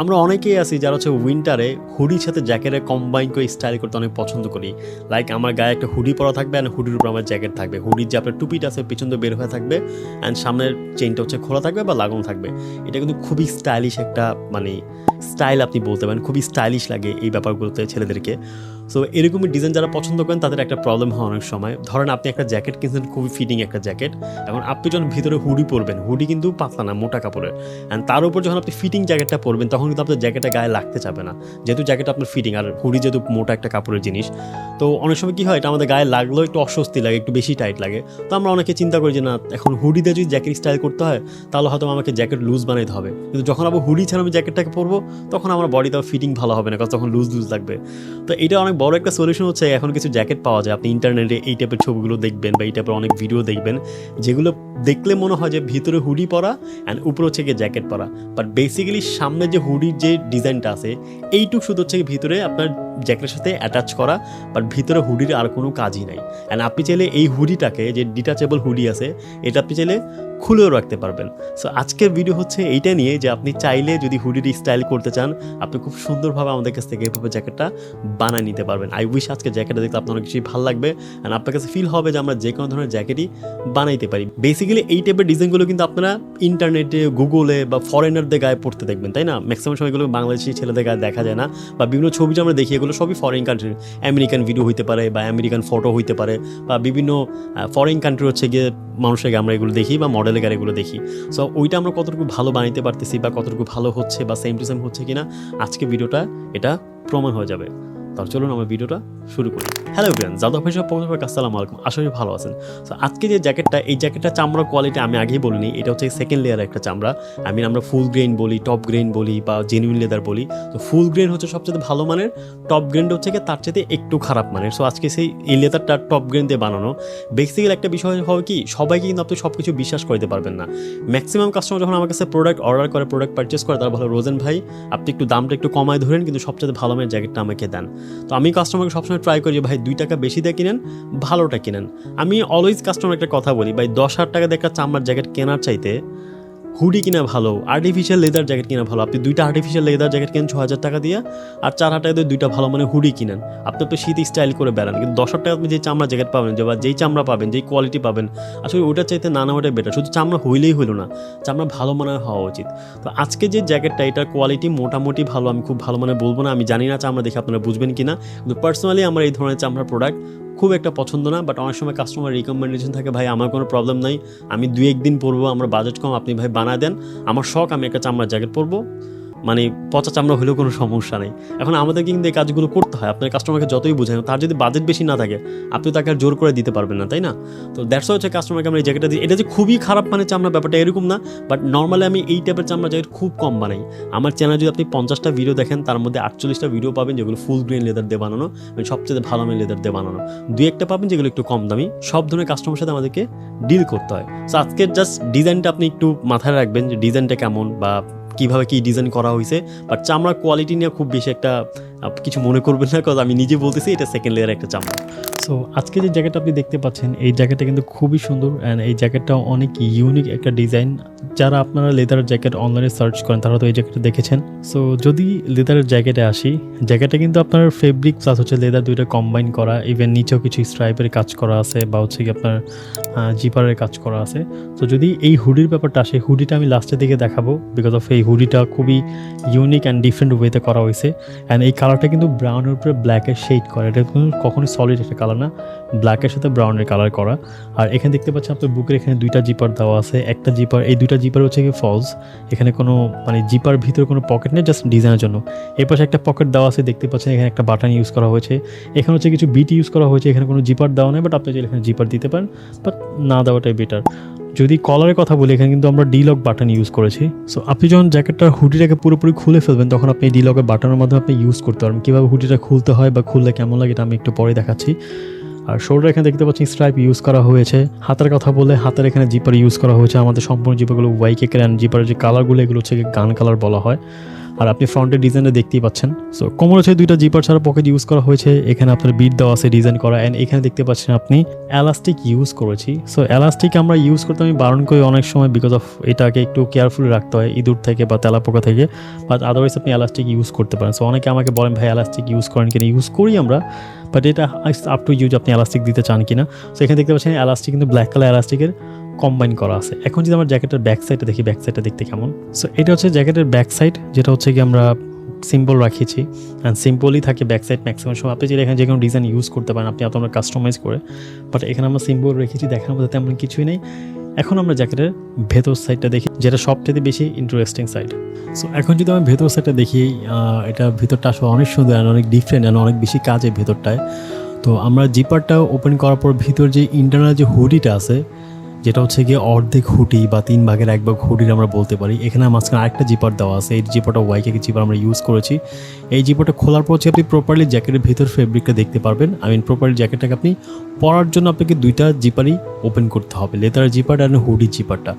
আমরা অনেকেই আছি যারা হচ্ছে উইন্টারে হুডির সাথে জ্যাকেটে কম্বাইন করে স্টাইল করতে অনেক পছন্দ করি। লাইক আমার গায়ে একটা হুডি পরা থাকবে অ্যান্ড হুডির উপর আমার জ্যাকেট থাকবে। হুডির যে আপনার টুপিটা আছে, পেছন বের হয়ে থাকবে অ্যান্ড সামনের চেইনটা হচ্ছে খোলা থাকবে বা লাগানো থাকবে। এটা কিন্তু খুবই স্টাইলিশ একটা মানে স্টাইল আপনি বলতে পারেন। খুবই স্টাইলিশ লাগে এই ব্যাপারগুলোতে ছেলেদেরকে। সো এরকমই ডিজাইন যারা পছন্দ করেন, তাদের একটা প্রবলেম হয় অনেক সময়। ধরেন আপনি একটা জ্যাকেট কিনছেন, খুবই ফিটিং একটা জ্যাকেট এখন আপনি যখন ভিতরে হুডি পরবেন হুডি কিন্তু পাতলা না, মোটা কাপড়ের। অ্যান্ড তার উপর যখন আপনি ফিটিং জ্যাকেটটা পরবেন, তখন কিন্তু আপনার জ্যাকেটটা গায়ে লাগতে চাবে না। যেহেতু জ্যাকেট আপনার ফিটিং আর হুডি যেহেতু মোটা একটা কাপড়ের জিনিস, তো অনেক সময় কি হয়, এটা আমাদের গায়ে লাগলেও একটু অস্বস্তি লাগে, একটু বেশি টাইট লাগে। তো আমরা অনেকে চিন্তা করি যে, না, এখন হুডিতে যদি জ্যাকেট স্টাইল করতে হয়, তাহলে হয়তো আমাকে জ্যাকেট লুজ বানাইতে হবে। কিন্তু যখন আবার হুডি ছাড়া আমি জ্যাকেটটাকে পরবো, তখন আমার বডিতে ফিটিং ভালো হবে না, কারণ তখন লুজ লুজ লাগবে। তো এটা অনেক বড় একটা সলিউশন হচ্ছে, এখন কিছু জ্যাকেট পাওয়া যায়। আপনি ইন্টারনেটে এই টাইপের ছবিগুলো দেখবেন, বা এই টাইপের অনেক ভিডিও দেখবেন, যেগুলো দেখলে মনে হয় যে, ভিতরে হুডি পরা অ্যান্ড উপরে হচ্ছে গিয়ে জ্যাকেট পরা। বাট বেসিক্যালি সামনে যে হুডির যে ডিজাইনটা আছে, এইটুক শুধু হচ্ছে ভিতরে আপনার জ্যাকেটের সাথে অ্যাটাচ করা বাট ভিতরে হুডির আর কোনো কাজই নাই। অ্যান্ড আপনি চাইলে এই হুডিটাকে, যে ডিটাচেবল হুডি আছে, এটা আপনি চাইলে খুলেও রাখতে পারবেন। সো আজকের ভিডিও হচ্ছে এইটা নিয়ে যে আপনি চাইলে যদি হুডির স্টাইল করতে চান, আপনি খুব সুন্দরভাবে আমাদের কাছ থেকে এইভাবে জ্যাকেটটা বানিয়ে নিতে পারবেন। আই উইশ আজকে জ্যাকেটটা দেখতে আপনার কিছুই ভালো লাগবে অ্যান্ড আপনার কাছে ফিল হবে যে আমরা যে কোনো ধরনের জ্যাকেটই বানাইতে পারি। বেসিক্যালি এই টাইপের ডিজাইনগুলো কিন্তু আপনারা ইন্টারনেটে গুগলে বা ফরেনারদের গায়ে পড়তে দেখবেন, তাই না? ম্যাক্সিমাম সময় এগুলো বাংলাদেশি ছেলেদের গায়ে দেখা যায় না, বা বিভিন্ন ছবি যে আমরা দেখি, এগুলো সবই ফরেন কান্ট্রির আমেরিকান ভিডিও হইতে পারে বা আমেরিকান ফটো হইতে পারে, বা বিভিন্ন ফরেন কান্ট্রি হচ্ছে গিয়ে মানুষের আমরা এগুলো দেখি বা মডেলের গায়ে এগুলো দেখি। সো ওইটা আমরা কতটুকু ভালো বানাইতে পারতেছি বা কতটুকু ভালো হচ্ছে বা সেম টু সেম হচ্ছে কিনা, আজকে ভিডিওটা এটা প্রমাণ হয়ে যাবে। তাহলে চলুন আমার ভিডিওটা শুরু করি। হ্যালো ব্রিয়ান যাদব ভাই সব পৌঁছাবে আসসালামু আলাইকুম। আশা করি ভালো আছেন। সো আজকে যে জ্যাকেটটা, এই জ্যাকেটটা চামড়ার কোয়ালিটি আমি আগেই বলিনি। এটা হচ্ছে সেকেন্ড লেয়ার একটা চামড়া। আই মিন আমরা ফুল গ্রেন বলি টপ গ্রেন বলি বা জেনুইন লেদার বলি। তো ফুল গ্রেন হচ্ছে সবচেয়ে ভালো মানের। টপ গ্রেনটা হচ্ছে কি তার চাইতে একটু খারাপ মানের। সো আজকে সেই, এই লেদারটা টপ গ্রেন দিয়ে বানানো। বেসিক্যালি একটা বিষয় হবে কি, সবাইকে কিন্তু আপনি সব কিছু বিশ্বাস করতে পারবেন না। ম্যাক্সিমাম কাস্টমার যখন আমার কাছে প্রোডাক্ট অর্ডার করে প্রোডাক্ট পারচেস করে, তারা ভালো রোজেন ভাই, আপনি একটু দামটা একটু কমায় ধরেন, কিন্তু সবচেয়ে ভালো মানের জ্যাকেটটা আমাকে দেন। তো আমি কাস্টমারকে সবসময় ট্রাই করি ভাই, দুই টাকা বেশি দিয়ে কিনেন, ভালোটা কিনেন। আমি অলওয়েজ কাস্টমার একটা কথা বলি, ভাই, দশ হাজার টাকা দিয়ে একটা চামড়ার জ্যাকেট কেনার চাইতে হুডি কিনা ভালো আর্টিফিশিয়াল লেদার জ্যাকেট কিনা ভালো। আপনি দুইটা আর্টিফিশিয়াল লেদার জ্যাকেট কিনেন ছ হাজার টাকা দিয়ে, আর চার হাজার টাকা দিয়ে দুইটা ভালো মানে হুডি কিনেন। আপনি তো শীত স্টাইল করে বেড়ান, কিন্তু দশ হাজার টাকা আপনি যে চামড়া জ্যাকেট পাবেন যে বা যেই চামড়া পাবেন, যেই কোয়ালিটি পাবেন, আসলে ওটার চাইতে না ওটাই বেটার শুধু চামড়া হইলেই হইল না, চামড়া ভালো মানের হওয়া উচিত। তো আজকে যে জ্যাকেটটা এটার কোয়ালিটি মোটামুটি ভালো, আমি খুব ভালো মানে বলব না, আমি জানি না চামড়া দেখে আপনারা বুঝবেন কিনা, কিন্তু পার্সোনালি আমার এই ধরনের চামড়ার প্রোডাক্ট খুব একটা পছন্দ না বাট অনেক সময় কাস্টমার রিকমেন্ডেশন থাকে, ভাই, আমার কোনো প্রবলেম নাই, আমি দুই একদিন পরবো, আমার বাজেট কম, আপনি ভাই বানা দেন, আমার শখ, আমি একটা চামড়ার জ্যাকেট পরবো। মানে পচা চামড়া হলেও কোনো সমস্যা নেই। এখন আমাদের কিন্তু এই কাজগুলো করতে হয়। আপনার কাস্টমারকে যতই বোঝায় তার যদি বাজেট বেশি না থাকে, আপনি তাকে আর জোর করে দিতে পারবেন না, তাই না? তো দ্যাটস হচ্ছে কাস্টমারকে আমরা এই জ্যাকেটটা দিই। এটা যে খুবই খারাপ মানে চামড়া, ব্যাপারটা এরকম না বাট নর্মালি আমি এই টাইপের চামড়া জ্যাকেট খুব কম বানাই। আমার চ্যানেল যদি আপনি পঞ্চাশটা ভিডিও দেখেন, তার মধ্যে আটচল্লিশটা ভিডিও পাবেন, যেগুলো ফুল গ্রিন লেদার দিয়ে বানানো মানে সবচেয়ে ভালো আমি লেদার দিয়ে বানানো। দুই একটা পাবেন, যেগুলো একটু কম দামি। সব ধরনের কাস্টমারের সাথে আমাদেরকে ডিল করতে হয়। সো আজকের জাস্ট ডিজাইনটা আপনি একটু মাথায় রাখবেন যে ডিজাইনটা কেমন বা কীভাবে কি ডিজাইন করা হয়েছে বাট চামড়ার কোয়ালিটি নিয়ে খুব বেশি একটা কিছু মনে করবেন না কারণ আমি নিজে বলতেছি, এটা সেকেন্ড লেয়ারের একটা চামড়া। সো আজকে যে জ্যাকেট আপনি দেখতে পাচ্ছেন, এই জ্যাকেটটা কিন্তু খুবই সুন্দর অ্যান্ড এই জ্যাকেটটা অনেক ইউনিক একটা ডিজাইন যারা আপনারা লেদার জ্যাকেট অনলাইনে সার্চ করেন, তারা তো এই জ্যাকেটটা দেখেছেন। সো যদি লেদারের জ্যাকেটে আসি জ্যাকেটটা কিন্তু আপনার ফেব্রিক প্লাস হচ্ছে লেদার দুইটা কম্বাইন করা ইভেন নিচেও কিছু স্ট্রাইপের কাজ করা আছে বা হচ্ছে কি আপনার জিপারের কাজ করা আছে। তো যদি এই হুডির ব্যাপারটা আসে হুডিটা আমি লাস্টের দিকে দেখাবো বিকজ অফ এই হুডিটা খুবই ইউনিক অ্যান্ড ডিফারেন্ট ওয়েতে করা হয়েছে। অ্যান্ড এই কালারটা কিন্তু ব্রাউনের উপরে ব্ল্যাকের শেড করা। এটা কখনোই সলিড একটা কালার না ব্ল্যাকের সাথে ব্রাউনের কালার করা। আর এখানে দেখতে পাচ্ছেন আপনার বুকের এখানে দুইটা জিপার দেওয়া আছে। একটা জিপার এই দুইটা জিপার হচ্ছে কি ফলস এখানে কোনো মানে জিপার ভিতরে কোনো পকেট নেই জাস্ট ডিজাইনের জন্য। এর পাশে একটা পকেট দেওয়া আছে, দেখতে পাচ্ছেন এখানে একটা বাটন ইউজ করা হয়েছে। এখানে হচ্ছে কিছু বিট ইউজ করা হয়েছে, এখানে কোনো জিপার দেওয়া নেই বাট আপনি চাইলে এখানে জিপার দিতে পারেন বাট না দেওয়াটাই বেটার যদি কলারের কথা বলি, এখানে কিন্তু আমরা ডি লক বাটন ইউজ করেছি। সো আপনি যখন জ্যাকেটটার হুডিটাকে পুরোপুরি খুলে ফেলবেন, তখন আপনি ডি লকের বাটনের মাধ্যমে আপনি ইউজ করতে পারবেন। কীভাবে হুডিটা খুলতে হয় বা খুললে কেমন লাগে, এটা আমি একটু পরে দেখাচ্ছি। আর শোল্ডার এখানে দেখতে পাচ্ছি স্ট্রাইপ ইউজ করা হয়েছে। হাতের কথা বলে হাতের এখানে জিপার ইউজ করা হয়েছে। আমাদের সম্পূর্ণ জিপারগুলো ওয়াই কেকের জিপারের যে কালারগুলো এগুলো হচ্ছে গান কালার বলা হয়। আর আপনি ফ্রন্টের ডিজাইনটা দেখতেই পাচ্ছেন। সো কোমর হচ্ছে দুইটা জিপার ছাড়া পকেট ইউজ করা হয়েছে। এখানে আপনার বিট দেওয়া আছে ডিজাইন করা। অ্যান্ড এখানে দেখতে পাচ্ছেন আপনি এলাস্টিক ইউজ করেছি। সো এলাস্টিক আমরা ইউজ করতে আমি বারণ করি অনেক সময় বিকজ অফ এটাকে একটু কেয়ারফুলি রাখতে হয়, ইঁদুর থেকে বা তেলাপোকা থেকে। বাট আদারওয়াইজ আপনি এলাস্টিক ইউজ করতে পারেন। সো অনেকে আমাকে বলেন, ভাই এলাস্টিক ইউজ করেন কিনা? ইউজ করি আমরা। বাট এটা আপ টু ইউজ আপনি এলাস্টিক দিতে চান কিনা। সো এখানে দেখতে পাচ্ছেন এলাস্টিক কিন্তু ব্ল্যাক কালার এলাস্টিকের কম্বাইন করা আছে। এখন যদি আমার জ্যাকেটের ব্যাক সাইডটা দেখি ব্যাক সাইডটা দেখতে কেমন? সো এটা হচ্ছে জ্যাকেটের ব্যাক সাইড যেটা হচ্ছে কি আমরা সিম্পল রাখিয়েছি। অ্যান্ড সিম্পলই থাকে ব্যাক সাইড ম্যাক্সিমাম সময় আপনি চাইলে এখানে যে কোনো ডিজাইন ইউজ করতে পারেন, আপনি আপনার কাস্টমাইজ করে। বাট এখানে আমরা সিম্পল রেখেছি, দেখার মধ্যে তেমন কিছুই নেই। এখন আমরা জ্যাকেটের ভেতর সাইডটা দেখি, যেটা সবচেয়ে বেশি ইন্টারেস্টিং সাইড সো এখন যদি আমি ভেতর সাইডটা দেখি এটা ভেতরটা আসলে অনেক সুন্দর and অনেক ডিফারেন্ট অ্যান্ড অনেক বেশি কাজে ভেতরটায়। তো আমরা জিপারটা ওপেন করার পর ভিতর যে ইন্টারনাল যে হুডিটা আছে যেটা হচ্ছে গিয়ে অর্ধেক হুটি বা তিন ভাগের এক ভাগ হুটির আমরা বলতে পারি। এখানে মাঝখানে আরেকটা জিপার দেওয়া আছে। এই জিপারটা ওয়াইকে জিপার আমরা ইউজ করেছি। এই জিপারটা খোলার পর হচ্ছে আপনি প্রপারলি জ্যাকেটের ভিতর ফেব্রিকটা দেখতে পারবেন। আই মিন প্রপারলি জ্যাকেটটাকে আপনি পরার জন্য আপনাকে দুইটা জিপারই ওপেন করতে হবে। লেদার জিপার অ্যান্ড হুডি জিপারটা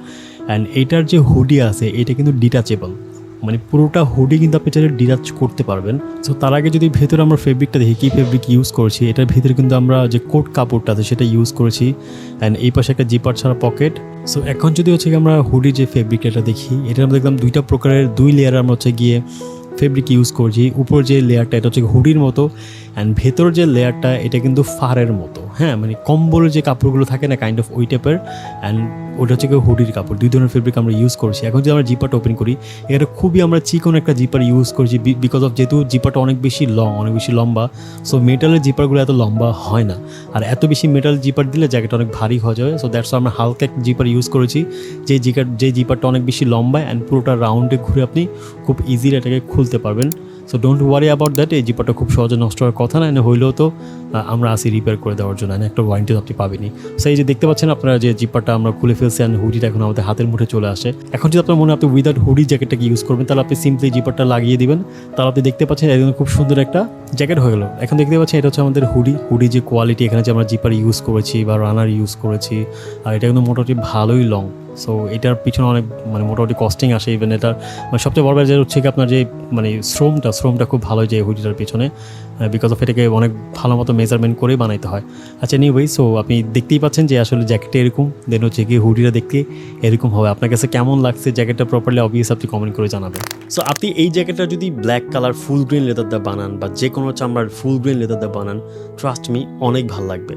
অ্যান্ড এইটার যে হুডি আছে, এটা কিন্তু ডিটাচেবল মানে পুরোটা হুডি কিন্তু আপনি চাইলে ডিরাচ করতে পারবেন। সো তার আগে যদি ভেতরে আমরা ফেব্রিকটা দেখি, কী ফেব্রিক ইউজ করেছি, এটার ভেতরে কিন্তু আমরা যে কোট কাপড়টা আছে, সেটা ইউজ করেছি। অ্যান্ড এই পাশে একটা জিপার ছাড়া পকেট সো এখন যদি হচ্ছে আমরা হুডি যে ফেব্রিকটা এটা দেখি এটা আমরা দেখলাম দুইটা প্রকারের, দুই লেয়ার আমরা হচ্ছে গিয়ে ফেব্রিক ইউজ করছি। উপর যে লেয়ারটা এটা হচ্ছে হুডির মতো। অ্যান্ড ভেতর যে লেয়ারটা, এটা কিন্তু ফারের মতো। হ্যাঁ মানে কম্বলের যে কাপড়গুলো থাকে না কাইন্ড অফ ওই টাইপের অ্যান্ড ওটা হচ্ছে হুডির কাপড়। দুই ধরনের ফেব্রিক আমরা ইউজ করছি। এখন যদি আমরা জিপারটা ওপেন করি এটা খুবই আমরা চিকন একটা জিপার ইউজ করছি বিকজ অফ যেহেতু জিপারটা অনেক বেশি লং অনেক বেশি লম্বা সো মেটালের জিপারগুলো এত লম্বা হয় না। আর এত বেশি মেটাল জিপার দিলে জ্যাকেট অনেক ভারী হয়ে যাবে সো দ্যাটস আমরা হালকা একটা জিপার ইউজ করেছি, যে জিকার যে জিপারটা অনেক বেশি লম্বা অ্যান্ড পুরোটা রাউন্ডে ঘুরে আপনি খুব ইজিলি এটাকে খুলতে পারবেন। So don't worry about that এই জিপারটা খুব সহজে নষ্ট হওয়ার কথা না, এনে হইলেও তো আমরা আসি রিপেয়ার করে দেওয়ার জন্য একটা ওয়ারেন্টি আপনি পাবেনি সো এই যে দেখতে পাচ্ছেন আপনারা যে জিপারটা আমরা খুলে ফেলছি অ্যান্ড হুডিটা এখন আমাদের হাতের মুঠে চলে আসে। এখন যদি আপনার মনে আপনি উইদাউট হুডি জ্যাকেটটাকে ইউজ করবেন, তাহলে আপনি সিম্পলি জিপারটা লাগিয়ে দিবেন। তাহলে আপনি দেখতে পাচ্ছেন একদম খুব সুন্দর একটা জ্যাকেট হয়ে গেলো। এখন দেখতে পাচ্ছেন এটা হচ্ছে আমাদের হুডি হুডি যে কোয়ালিটি এখানে যে আমরা জিপার ইউজ করেছি বা রানার ইউজ করেছি, আর এটা কিন্তু মোটামুটি ভালোই লং সো এটার পিছনে অনেক মানে মোটামুটি কস্টিং আসে ইভেন এটার। মানে সবচেয়ে বড় ব্যাপার হচ্ছে কি আপনার যে মানে শ্রমটা শ্রমটা খুব ভালো যে হুডিটার পিছনে বিকজ অফ এটাকে অনেক ভালো মতো মেজারমেন্ট করে বানাইতে হয়। আচ্ছা নিউই সো আপনি দেখতেই পাচ্ছেন যে আসলে জ্যাকেটটা এরকম। দেন হচ্ছে কি হুডিটা দেখতে এরকম হবে। আপনার কাছে কেমন লাগছে জ্যাকেটটা প্রপারলি অবভিয়াস আপনি কমেন্ট করে জানাবেন। সো আপনি এই জ্যাকেটটা যদি black colour full grain leather দিয়ে বানান বা যে কোনো চামড়ার ফুল গ্রিন লেদার দিয়ে বানান ট্রাস্ট মি অনেক ভালো লাগবে।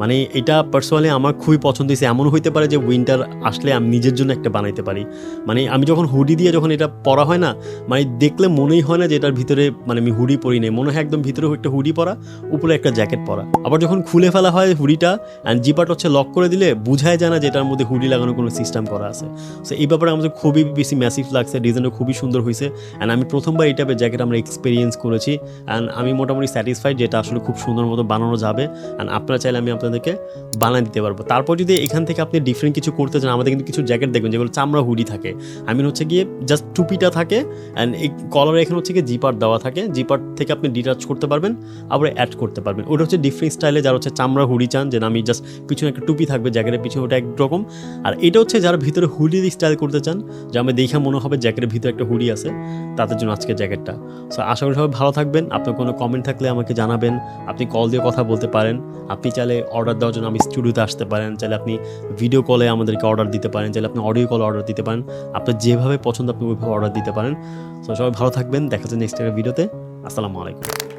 মানে এটা পার্সোনালি আমার খুবই পছন্দ হয়েছে। এমন হইতে পারে যে উইন্টার আসলে আমি নিজের জন্য একটা বানাইতে পারি। মানে আমি যখন হুডি দিয়ে যখন এটা পরা হয় না মানে দেখলে মনেই হয় না যে এটার ভিতরে মানে আমি হুডি পরি নেই। মনে হয় একদম ভিতরে একটা হুডি পরা, উপরে একটা জ্যাকেট পরা। আবার যখন খুলে ফেলা হয় হুডিটা অ্যান্ড জিপারটা হচ্ছে লক করে দিলে বোঝাই যায় না যে এটার মধ্যে হুডি লাগানোর কোনো সিস্টেম করা আছে। সো এই ব্যাপারে আমাদের খুবই বেশি ম্যাসিভ লাগছে ডিজাইনটা খুবই সুন্দর হয়েছে অ্যান্ড আমি প্রথমবার এই টাইপের জ্যাকেট আমরা এক্সপিরিয়েন্স করেছি। অ্যান্ড আমি মোটামুটি স্যাটিসফাইড যেটা আসলে খুব সুন্দর মতো বানানো যাবে। অ্যান্ড আপনারা চাইলে আমি আপনাদেরকে বানিয়ে দিতে পারব। তারপর যদি এখান থেকে আপনি ডিফারেন্ট কিছু করতে চান, আমাদের কিন্তু কিছু জ্যাকেট দেখবেন, যেগুলো চামড়া হুডি থাকে। আমি হচ্ছে গিয়ে জাস্ট টুপিটা থাকে অ্যান্ড এই কলার এখানে হচ্ছে গিয়ে জিপার দেওয়া থাকে। জিপার থেকে আপনি ডিটাচ করতে পারবেন, আবার অ্যাড করতে পারবেন। ওটা হচ্ছে ডিফারেন্ট স্টাইলে যারা হচ্ছে চামড়া হুডি চান, যে আমি জাস্ট পিছনে একটা টুপি থাকবে জ্যাকেটের পিছনে ওটা একরকম আর এটা হচ্ছে যারা ভিতরে হুডি স্টাইল করতে চান, যে আমি দেখে মনে হবে জ্যাকেটের ভিতরে একটা হুডি আছে, তাদের জন্য আজকে জ্যাকেটটা সো আশা করি সবাই ভালো থাকবেন। আপনার কোনো কমেন্ট থাকলে আমাকে জানাবেন। আপনি কল দিয়ে কথা বলতে পারেন। আপনি চাইলে অর্ডার দেওয়ার জন্য আমি স্টুডিওতে আসতে পারেন, চাইলে আপনি ভিডিও কলে আমাদেরকে অর্ডার দিতে পারেন, চাইলে আপনি অডিও কলে অর্ডার দিতে পারেন। আপনার যেভাবে পছন্দ আপনি ওইভাবে অর্ডার দিতে পারেন। সবাই ভালো থাকবেন, দেখা যাচ্ছে নেক্সট ভিডিওতে আসসালামু আলাইকুম।